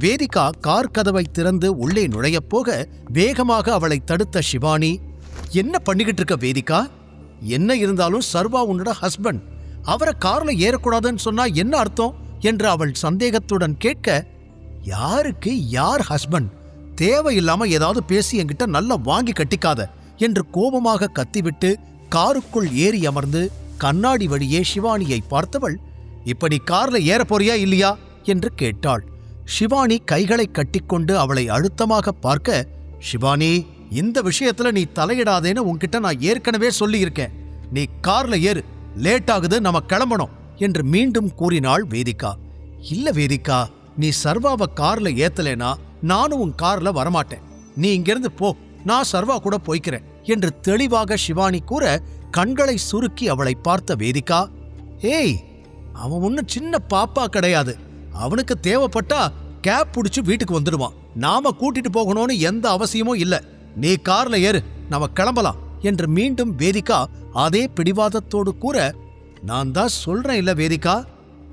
Vedika car கதவை திறந்து உள்ளே நுழையப் போக வேகமாக அவளை தடுத்த சிவானி என்ன பண்ணிக்கிட்டு இருக்க வேதிகா? என்ன இருந்தாலும் சர்வா உன்னோட ஹஸ்பண்ட். அவரை கார்ல ஏறக்கூடாதுன்னு சொன்னா என்ன அர்த்தம்? என்று அவள் சந்தேகத்துடன் கேட்க யாருக்கு யார் ஹஸ்பண்ட்? தேவையில்லாம ஏதாவது பேசி என்கிட்ட நல்லா வாங்கி கட்டிக்காத என்று கோபமாக கத்திவிட்டு காருக்குள் ஏறி அமர்ந்து கண்ணாடி வழியே சிவானியை பார்த்தவள் இப்படி கார்ல ஏற போறியா இல்லையா? என்று கேட்டாள். சிவானி கைகளை கட்டிக்கொண்டு அவளை அழுத்தமாக பார்க்க சிவானி இந்த விஷயத்துல நீ தலையிடாதேன்னு உன்கிட்ட நான் ஏற்கனவே சொல்லியிருக்கேன். நீ கார்ல ஏறு லேட் ஆகுது நம்ம கிளம்பணும் என்று மீண்டும் கூறினாள் வேதிகா. இல்ல வேதிகா நீ சர்வாவை கார்ல ஏத்தலேனா நானும் உன் கார்ல வரமாட்டேன். நீ இங்கிருந்து போ நான் சர்வா கூட போய்க்கிறேன் என்று தெளிவாக சிவானி கூற கண்களை சுருக்கி அவளை பார்த்த வேதிகா ஏய் அவன் ஒன்னும் சின்ன பாப்பா கிடையாது. அவனுக்கு தேவைப்பட்டா கேப் பிடிச்சி வீட்டுக்கு வந்துடுவான். நாம கூட்டிட்டு போகணும்னு எந்த அவசியமும் இல்ல. நீ கார்ல ஏறு நாம கிளம்பலாம் என்று மீண்டும் வேதிகா அதே பிடிவாதத்தோடு கூற நான் தான் சொல்றேன் இல்ல வேதிகா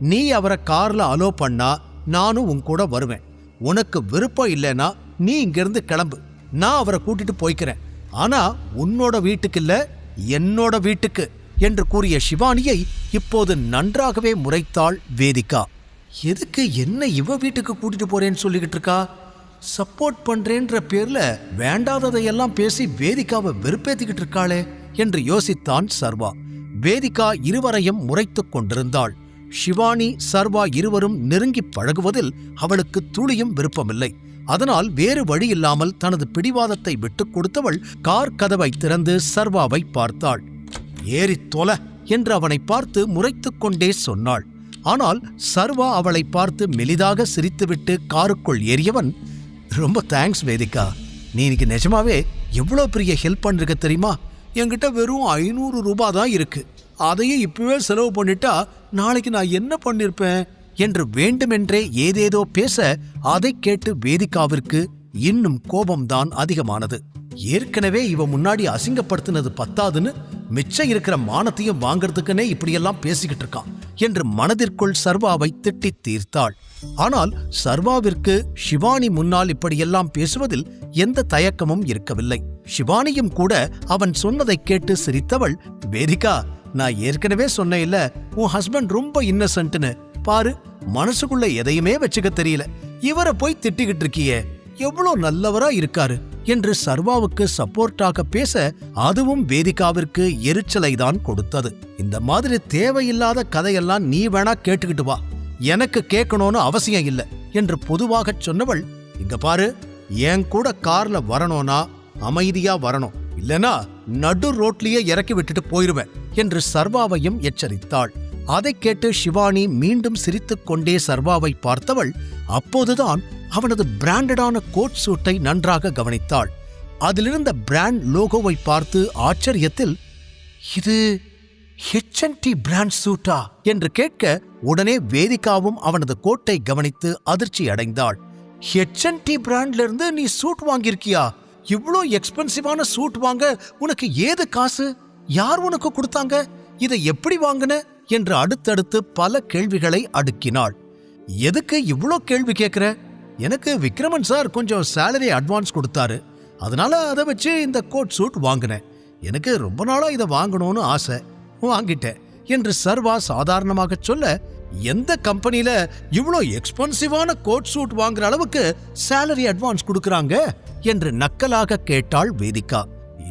நீ அவரை கார்ல அலோ பண்ணா நானும் உன் கூட வருவேன். உனக்கு விருப்பம் இல்லைன்னா நீ இங்கிருந்து கிளம்பு. நான் அவரை கூட்டிட்டு போய்க்கிறேன். ஆனா உன்னோட வீட்டுக்கு இல்ல என்னோட வீட்டுக்கு என்று கூறிய சிவானியை இப்போது நன்றாகவே முறைத்தாள் வேதிகா. எதுக்கு என்ன இவ வீட்டுக்கு கூட்டிட்டு போறேன்னு சொல்லிக்கிட்டு இருக்கா? சப்போர்ட் பண்றேன்ற பேர்ல வேண்டாததையெல்லாம் பேசி வேதிக்காவை வெறுப்பேத்திக்கிட்டு இருக்காளே என்று யோசித்தான் சர்வா. வேதிகா இருவரையும் முறைத்துக் கொண்டிருந்தாள். ஷிவானி சர்வா இருவரும் நெருங்கி பழகுவதில் அவளுக்கு துளியும் விருப்பமில்லை. அதனால் வேறு வழியில்லாமல் தனது பிடிவாதத்தை விட்டுக் கொடுத்தவள் கார் கதவை திறந்து சர்வாவை பார்த்தாள். ஏறித் தொல என்று அவனை பார்த்து முறைத்துக் கொண்டே சொன்னாள். ஆனால் சர்வா அவளை பார்த்து மெலிதாக சிரித்துவிட்டு காருக்குள் ஏறியவன் ரொம்ப தேங்க்ஸ் வேதிகா நீ இன்னைக்கு நிஜமாவே எவ்வளோ பெரிய ஹெல்ப் பண்ணிருக்க தெரியுமா? என்கிட்ட வெறும் ஐநூறு ரூபா தான் இருக்கு. அதையே இப்பவே செலவு பண்ணிட்டா நாளைக்கு நான் என்ன பண்ணிருப்பேன்? என்று வேண்டுமென்றே ஏதேதோ பேச அதை கேட்டு வேதிகாவிற்கு இன்னும் கோபம்தான் அதிகமானது. ஏற்கனவே இவ முன்னாடி அசிங்கப்படுத்தினது பத்தாதுன்னு மிச்சம் இருக்கிற மானத்தையும் வாங்கறதுக்குன்னே இப்படியெல்லாம் பேசிக்கிட்டு இருக்கான் என்று மனதிற்குள் சர்வாவை திட்டித் தீர்த்தாள். ஆனால் சர்வாவிற்கு ஷிவானி முன்னால் இப்படியெல்லாம் பேசுவதில் எந்த தயக்கமும் இருக்கவில்லை. ஷிவானியும் கூட அவன் சொன்னதைக் கேட்டு சிரித்தவள் வேதிகா நான் ஏற்கனவே சொன்னேன்ல உன் ஹஸ்பண்ட் ரொம்ப இன்னசென்ட்னு பாரு மனசுக்குள்ள எதையுமே வச்சுக்க தெரியல. இவரை போய் திட்டிக்கிட்டு இருக்கியே. எவ்வளோ நல்லவரா இருக்காரு என்று சர்வாவுக்கு சப்போர்ட்டாக பேச அதுவும் வேதிகாவிற்கு எரிச்சலை தான் கொடுத்தது. இந்த மாதிரி தேவையில்லாத கதையெல்லாம் நீ வேணா கேட்டுக்கிட்டு வா. எனக்கு கேட்கணும்னு அவசியம் இல்லை என்று பொதுவாகச் சொன்னவள் இங்க பாரு என் கூட கார்ல வரணும்னா அமைதியா வரணும். இல்லனா நடு ரோட்லயே இறக்கி விட்டுட்டு போயிருவேன் என்று சர்வாவையும் எச்சரித்தாள். அதைக் கேட்டு சிவானி மீண்டும் சிரித்துக் கொண்டே சர்வாவை பார்த்தவள் அப்போதுதான் அவனது பிராண்டடான கோட் சூட்டை நன்றாக கவனித்தாள். அதிலிருந்த பிராண்ட் லோகோவை பார்த்து ஆச்சரியத்தில் இது ஹெச்என்டி பிராண்ட் சூட்டா? என்று கேட்க உடனே வேதிகாவும் அவனது கோட்டை கவனித்து அதிர்ச்சி அடைந்தாள். ஹெச்என்டி பிராண்ட்ல இருந்து நீ சூட் வாங்கியிருக்கியா? இவ்வளோ எக்ஸ்பென்சிவான சூட் வாங்க உனக்கு ஏது காசு? யார் உனக்கு கொடுத்தாங்க? இதை எப்படி வாங்குன? என்று அடுத்தடுத்து பல கேள்விகளை அடுக்கினாள். எதுக்கு இவ்ளோ கேள்வி கேட்குற? எனக்கு விக்ரமன் சார் கொஞ்சம் சேலரி அட்வான்ஸ் கொடுத்தாரு. அதனால அதை வச்சு இந்த கோட் சூட் வாங்கினேன். எனக்கு ரொம்ப நாளாக இதை வாங்கணும்னு ஆசை. வாங்கிட்டேன் என்று சர்வா சாதாரணமாக சொல்ல எந்த கம்பெனில இவ்ளோ எக்ஸ்பென்சிவான கோட் சூட் வாங்குற அளவுக்கு சேலரி அட்வான்ஸ் கொடுக்கறாங்க? என்று நக்கலாக கேட்டாள் வேதிகா.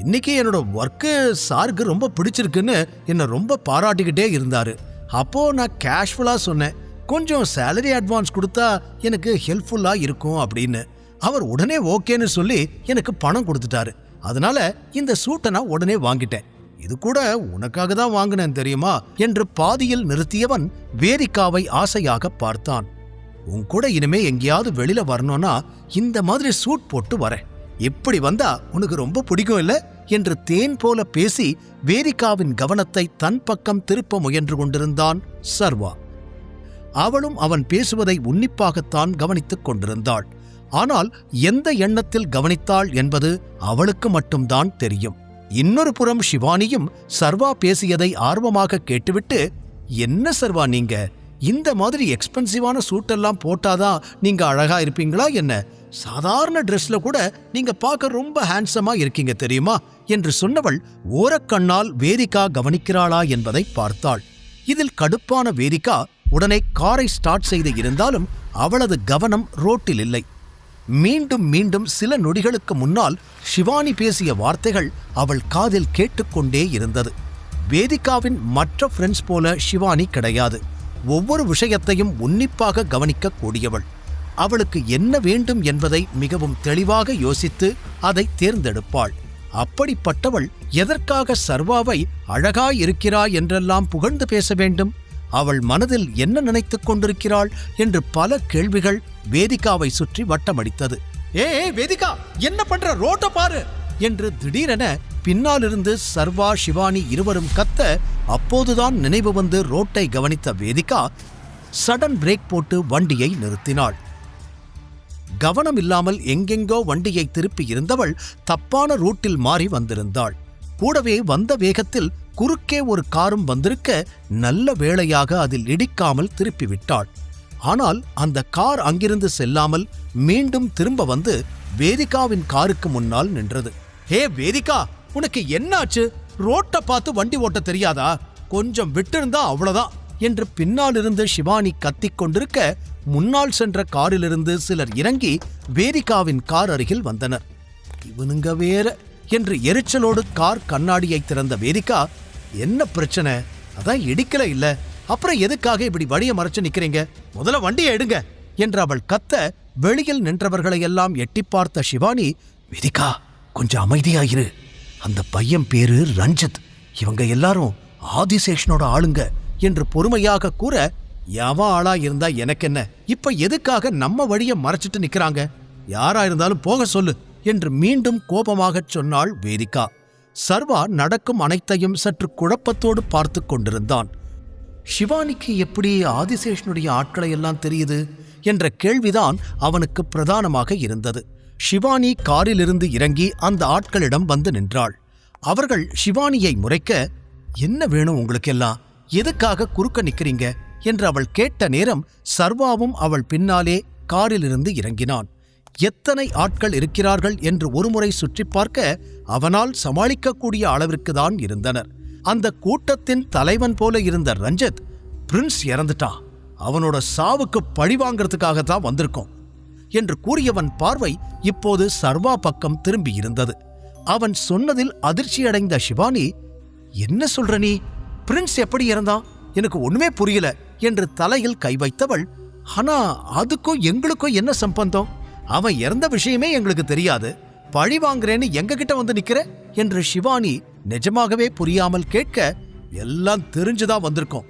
இன்னைக்கு என்னோட ஒர்க்கு சாருக்கு ரொம்ப பிடிச்சிருக்குன்னு என்னை ரொம்ப பாராட்டிக்கிட்டே இருந்தார். அப்போ நான் கேஷுவலா சொன்னேன் கொஞ்சம் சேலரி அட்வான்ஸ் கொடுத்தா எனக்கு ஹெல்ப்ஃபுல்லாக இருக்கும் அப்படின்னு. அவர் உடனே ஓகேன்னு சொல்லி எனக்கு பணம் கொடுத்துட்டாரு. அதனால இந்த சூட்டை நான் உடனே வாங்கிட்டேன். இது கூட உனக்காக தான் வாங்கினேன் தெரியுமா? என்று பாதியில் நிறுத்தியவன் வேரிக்காவை ஆசையாக பார்த்தான். உன் கூட இனிமே எங்கேயாவது வெளியில வரணும்னா இந்த மாதிரி சூட் போட்டு வரேன். இப்படி வந்தா உனக்கு ரொம்ப பிடிக்கும் இல்லை? என்று தேன் போல பேசி வேதிகாவின் கவனத்தை தன் பக்கம் திருப்ப முயன்று கொண்டிருந்தான் சர்வா. அவளும் அவன் பேசுவதை உன்னிப்பாகத்தான் கவனித்துக் கொண்டிருந்தாள். ஆனால் எந்த எண்ணத்தில் கவனித்தாள் என்பது அவளுக்கு மட்டும்தான் தெரியும். இன்னொரு புறம் சிவானியும் சர்வா பேசியதை ஆர்வமாக கேட்டுவிட்டு என்ன சர்வா நீங்க? இந்த மாதிரி எக்ஸ்பென்சிவான சூட்டெல்லாம் போட்டாதான் நீங்க அழகா இருப்பீங்களா என்ன? சாதாரண ட்ரெஸ்ல கூட நீங்க பார்க்க ரொம்ப ஹேண்ட்ஸமா இருக்கீங்க தெரியுமா? என்று சொன்னவள் ஓரக்கண்ணால் வேதிகா கவனிக்கிறாளா என்பதை பார்த்தாள். இதில் கடுப்பான வேதிகா உடனே காரை ஸ்டார்ட் செய்து இருந்தாலும் அவளது கவனம் ரோட்டில் இல்லை. மீண்டும் மீண்டும் சில நொடிகளுக்கு முன்னால் ஷிவானி பேசிய வார்த்தைகள் அவள் காதில் கேட்டுக்கொண்டே இருந்தது. வேதிகாவின் மற்ற ஃப்ரெண்ட்ஸ் போல ஷிவானி கிடையாது. ஒவ்வொரு விஷயத்தையும் உன்னிப்பாக கவனிக்கக்கூடியவள். அவளுக்கு என்ன வேண்டும் என்பதை மிகவும் தெளிவாக யோசித்து அதை தேர்ந்தெடுப்பாள். அப்படிப்பட்டவள் எதற்காக சர்வாவை அழகாயிருக்கிறாய் என்றெல்லாம் புகழ்ந்து பேச வேண்டும்? அவள் மனதில் என்ன நினைத்துக் கொண்டிருக்கிறாள் என்று பல கேள்விகள் வேதிகாவை சுற்றி வட்டமடித்தது. ஏ வேதிகா என்ன பண்ற? ரோட்ட பாரு! என்று திடீரென பின்னாலிருந்து சர்வா சிவானி இருவரும் கத்த அப்போதுதான் நினைவு வந்து ரோட்டை கவனித்த வேதிகா சடன் பிரேக் போட்டு வண்டியை நிறுத்தினாள். கவனம் இல்லாமல் எங்கெங்கோ வண்டியை திருப்பி இருந்தவள் தப்பான ரூட்டில் மாறி வந்திருந்தாள். கூடவே வந்த வேகத்தில் குறுக்கே ஒரு காரும் வந்திருக்க நல்ல வேளையாக அதில் இடிக்காமல் திருப்பி விட்டாள் ஆனால் அந்த கார் அங்கிருந்து செல்லாமல் மீண்டும் திரும்ப வந்து வேதிகாவின் காருக்கு முன்னால் நின்றது. ஹே வேதிகா உனக்கு என்னாச்சு? ரோட்டை பார்த்து வண்டி ஓட்ட தெரியாதா? கொஞ்சம் விட்டிருந்தா அவ்வளவுதான். என்று பின்னாலிருந்து சிவானி கத்திக் கொண்டிருக்க முன்னால் சென்ற காரிலிருந்து சிலர் இறங்கி வேதிகாவின் கார் அருகில் வந்தனர். இவனுங்க வேற என்று எரிச்சலோடு கார் கண்ணாடியை திறந்த வேதிகா என்ன பிரச்சனை? அதான் இடிக்கல இல்ல. அப்புறம் எதுக்காக இப்படி வழிய மறைச்சு நிக்கிறீங்க? முதல்ல வண்டியை எடுங்க என்று அவள் கத்த வெளியில் நின்றவர்களை எல்லாம் எட்டி பார்த்த சிவானி வேதிகா கொஞ்சம் அமைதியாயிரு அந்த பையன் பேரு ரஞ்சித். இவங்க எல்லாரும் ஆதிசேஷனோட ஆளுங்க. என்று பொறுமையாக கூற எவன் ஆளா இருந்தா எனக்கு என்ன இப்ப எதுக்காக நம்ம வழியை மறைச்சிட்டு நிக்கிறாங்க? யாரா இருந்தாலும் போக சொல்லு என்று மீண்டும் கோபமாகச் சொன்னாள் வேதிகா. சர்வா நடக்கும் அனைத்தையும் சற்று குழப்பத்தோடு பார்த்து கொண்டிருந்தான். சிவானிக்கு எப்படி ஆதிசேஷனுடைய ஆட்களை எல்லாம் தெரியுது? என்ற கேள்விதான் அவனுக்கு பிரதானமாக இருந்தது. சிவானி காரிலிருந்து இறங்கி அந்த ஆட்களிடம் வந்து நின்றாள். அவர்கள் சிவானியை முறைக்க என்ன வேணும் உங்களுக்கெல்லாம்? எதுக்காக குறுக்க நிற்கிறீங்க என்று அவள் கேட்ட நேரம் சர்வாவும் அவள் பின்னாலே காரிலிருந்து இறங்கினான். எத்தனை ஆட்கள் இருக்கிறார்கள் என்று ஒருமுறை சுற்றி பார்க்க அவனால் சமாளிக்கக்கூடிய அளவிற்கு தான் இருந்தனர். அந்த கூட்டத்தின் தலைவன் போல இருந்த ரஞ்சித் பிரின்ஸ் இறந்துட்டான் அவனோட சாவுக்கு பழி வாங்கறதுக்காக தான் வந்திருக்கோம் என்று கூறியவன் பார்வை இப்போது சர்வா பக்கம் திரும்பி இருந்தது. அவன் சொன்னதில் அதிர்ச்சியடைந்த சிவானி என்ன சொல்ற நீ? பிரின்ஸ் எப்படி இறந்தான் எனக்கு ஒண்ணுமே புரியல என்று தலையில் கை வைத்தவள் ஆனா அதுக்கும் எங்களுக்கும் என்ன சம்பந்தம்? அவன் இறந்த விஷயமே எங்களுக்கு தெரியாது. பழி வாங்குறேன்னு எங்க கிட்ட வந்து நிக்கிற? என்று சிவானி நிஜமாகவே புரியாமல் கேட்க எல்லாம் தெரிஞ்சுதான் வந்திருக்கோம்.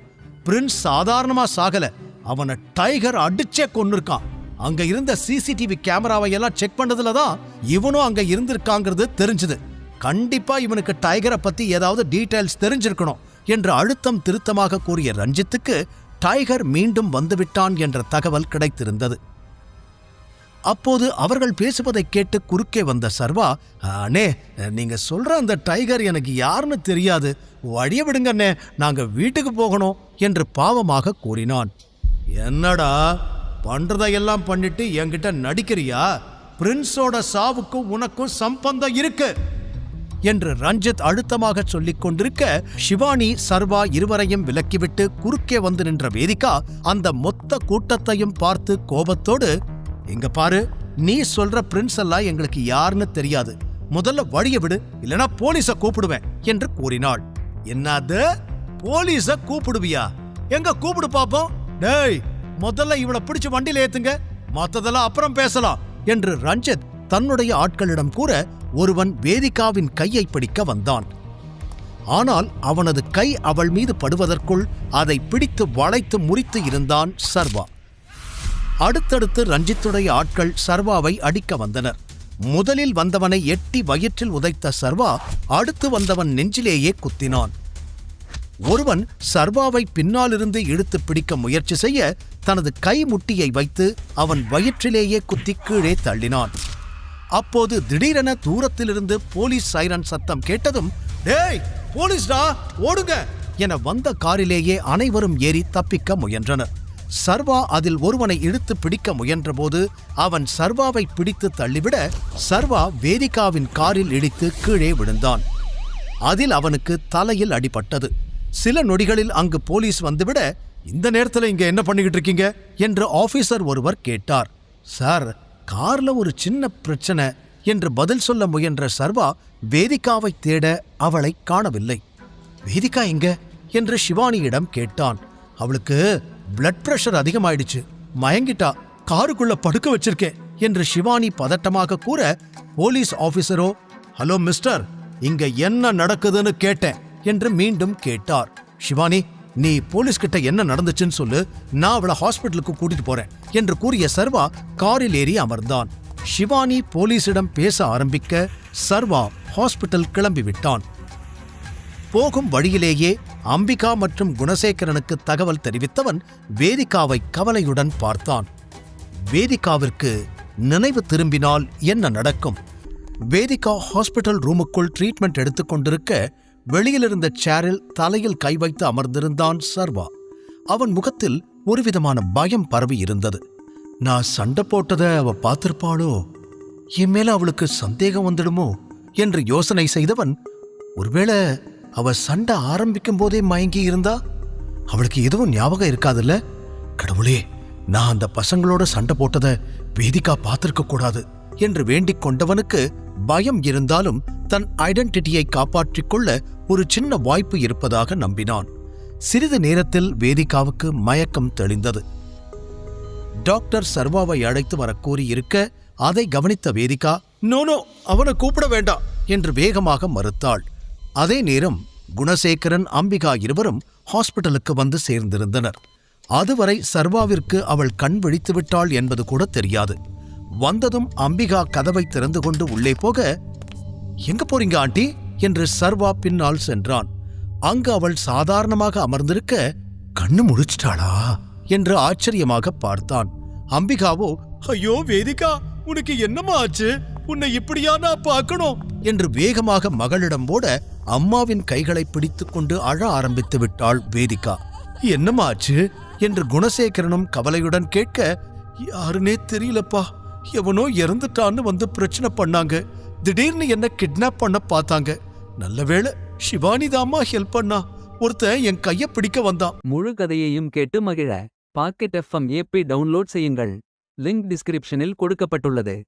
பிரின்ஸ் சாதாரணமா சாகல. அவனை டைகர் அடிச்சே கொன்னிருக்கான். அங்க இருந்த சிசிடிவி கேமராவை எல்லாம் செக் பண்ணதுல தான் இவனும் அங்க இருந்திருக்காங்கிறது தெரிஞ்சது. கண்டிப்பா இவனுக்கு டைகரை பத்தி ஏதாவது டீடைல்ஸ் தெரிஞ்சிருக்கணும். என்று அழுத்தம் திருத்தமாக கூறிய ரஞ்சித்துக்கு டைகர் மீண்டும் வந்துவிட்டான் என்ற தகவல் கிடைத்திருந்தது. அப்போது அவர்கள் பேசுவதைக் கேட்டு குறுக்கே வந்த சர்வா அண்ணே நீங்க சொல்ற அந்த டைகர் எனக்கு யாருன்னு தெரியாது. வழிய விடுங்க அண்ணே. நாங்க வீட்டுக்கு போகணும் என்று பாவமாக கூறினான். என்னடா பண்றதையெல்லாம் பண்ணிட்டு என்கிட்ட நடிக்கிறியா? பிரின்ஸோட சாவுக்கும் உனக்கும் சம்பந்தம் இருக்கு. என்று ரஞ்சித் அழுத்தமாக சொல்லிக் கொண்டிருக்க சிவானி சர்வா இருவரையும் விலக்கிவிட்டு குறுக்கே வந்து நின்ற வேதிகா அந்த மொத்த கூட்டத்தையும் பார்த்து கோபத்தோடு இங்க பாரு நீ சொல்ற பிரின்ஸ் எல்லாம் எங்களுக்கு யாருன்னு தெரியாது. முதல்ல வழிய விடு இல்லனா போலீஸ கூப்பிடுவேன் என்று கூறினாள். என்னது? போலீஸ கூப்பிடுவியா? எங்க கூப்பிடு பாப்போம். டேய் முதல்ல இவளை பிடிச்சு வண்டியில ஏத்துங்க. மத்ததெல்லாம் அப்புறம் பேசலாம் என்று ரஞ்சித் தன்னுடைய ஆட்களிடம் கூற ஒருவன் வேதிகாவின் கையை பிடிக்க வந்தான். ஆனால் அவனது கை அவள் மீது படுவதற்குள் அதை பிடித்து வளைத்து முறித்து இருந்தான் சர்வா. அடுத்தடுத்து ரஞ்சித்துடைய ஆட்கள் சர்வாவை அடிக்க வந்தனர். முதலில் வந்தவனை எட்டி வயிற்றில் உதைத்த சர்வா அடுத்து வந்தவன் நெஞ்சிலேயே குத்தினான். ஒருவன் சர்வாவை பின்னாலிருந்து இழுத்து பிடிக்க முயற்சி செய்ய தனது கை முட்டியை வைத்து அவன் வயிற்றிலேயே குத்தி கீழே தள்ளினான். அப்போது திடீரென தூரத்திலிருந்து போலீஸ் சைரன் சத்தம் கேட்டதும் டேய் போலீஸ்டா ஓடுங்க! என வந்த காரிலேயே அனைவரும் ஏறி தப்பிக்க முயன்றனர். சர்வா அதில் ஒருவனை இழுத்து பிடிக்க முயன்றபோது அவன் சர்வாவை பிடித்து தள்ளிவிட சர்வா வேதிகாவின் காரில் இடித்து கீழே விழுந்தான். அதில் அவனுக்கு தலையில் அடிபட்டது. சில நொடிகளில் அங்கு போலீஸ் வந்துவிட இந்த நேரத்தில் இங்கே என்ன பண்ணிக்கிட்டு இருக்கீங்க? என்று ஆபீசர் ஒருவர் கேட்டார். சார் கார்ல ஒரு சின்ன பிரச்சனை என்று பதில் சொல்ல முயன்ற சர்வா வேதிகாவை தேட அவளை காணவில்லை. வேதிகா எங்க? என்று சிவானியிடம் கேட்டான். அவளுக்கு பிளட் பிரஷர் அதிகமாயிடுச்சு. மயங்கிட்டா. காருக்குள்ள படுக்க வச்சிருக்கேன் என்று சிவானி பதட்டமாக கூற போலீஸ் ஆபீசரோ ஹலோ மிஸ்டர் இங்க என்ன நடக்குதுன்னு கேட்டேன் என்று மீண்டும் கேட்டார். சிவானி நீ போலீஸ் கிட்ட என்ன நடந்துச்சுன்னு சொல்லு. நான் அவளை ஹாஸ்பிட்டலுக்கு கூட்டிட்டு போறேன் என்று கூறிய சர்வா காரில் ஏறி அமர்ந்தான். ஷிவானி போலீஸிடம் பேச ஆரம்பிக்க சர்வா ஹாஸ்பிட்டல் கிளம்பி விட்டான். போகும் வழியிலேயே அம்பிகா மற்றும் குணசேகரனுக்கு தகவல் தெரிவித்தவன் வேதிகாவை கவலையுடன் பார்த்தான். வேதிகாவிற்கு நினைவு திரும்பினால் என்ன நடக்கும்? வேதிகா ஹாஸ்பிட்டல் ரூமுக்குள் ட்ரீட்மெண்ட் எடுத்துக்கொண்டிருக்க வெளியிலிருந்த சேரில் தலையில் கை வைத்து அமர்ந்திருந்தான் சர்வா. அவன் முகத்தில் ஒருவிதமான பயம் பரவி இருந்தது. நான் சண்டை போட்டதை அவ பார்த்திருப்பாளோ? என் மேல அவளுக்கு சந்தேகம் வந்துடுமோ? என்று யோசனை செய்தவன் ஒருவேளை அவ சண்டை ஆரம்பிக்கும் போதே மயங்கி இருந்தா? அவளுக்கு எதுவும் ஞாபகம் இருக்காதுல்ல? கடவுளே நான் அந்த பசங்களோட சண்டை போட்டதை வேதிகா பார்த்திருக்க கூடாது என்று வேண்டிக் கொண்டவனுக்கு பயம் இருந்தாலும் தன் ஐடென்டிட்டியை காப்பாற்றிக் கொள்ள ஒரு சின்ன வாய்ப்பு இருப்பதாக நம்பினான். சிறிது நேரத்தில் வேதிகாவுக்கு மயக்கம் தெளிந்தது. டாக்டர் சர்வாவை அழைத்து வர கூறியிருக்க அதை கவனித்த வேதிகா நோனோ நோ அவனை கூப்பிட வேண்டாம் என்று வேகமாக மறுத்தாள். அதே நேரம் குணசேகரன் அம்பிகா இருவரும் ஹாஸ்பிட்டலுக்கு வந்து சேர்ந்திருந்தனர். அதுவரை சர்வாவிற்கு அவள் கண் விழித்து விட்டாள் என்பது கூட தெரியாது. வந்ததும் அம்பிகா கதவை திறந்து கொண்டு உள்ளே போக எங்க போறீங்க ஆண்டி? என்று சர்வா பின்னால் சென்றான். அங்கு அவள் சாதாரணமாக அமர்ந்திருக்க கண்ணு முழிச்சிட்டாளா? என்று ஆச்சரியமாக பார்த்தான். அம்பிகாவோ ஐயோ வேதிகா உனக்கு என்னமா ஆச்சு? உன்னை இப்படியா நான் பார்க்கணும்? என்று வேகமாக மகளிடம் ஓட அம்மாவின் கைகளை பிடித்துக் கொண்டு அழ ஆரம்பித்து விட்டாள் வேதிகா. என்னம்மா ஆச்சு? என்று குணசேகரனும் கவலையுடன் கேட்க யாருனே தெரியலப்பா. எவனோ இறந்துட்டான்னு வந்து பிரச்சனை பண்ணாங்க. திடீர்னு என்ன கிட்னாப் பண்ண பார்த்தாங்க. நல்ல வேளை சிவானி தாமா ஹெல்ப் பண்ணா. ஒருத்தன் என் கைய பிடிக்க வந்தான். முழு கதையையும் கேட்டு மகிழ. பாக்கெட் எஃப்எம் ஏபி டவுன்லோட் செய்யுங்கள். லிங்க் டிஸ்கிரிப்ஷனில் கொடுக்கப்பட்டுள்ளது.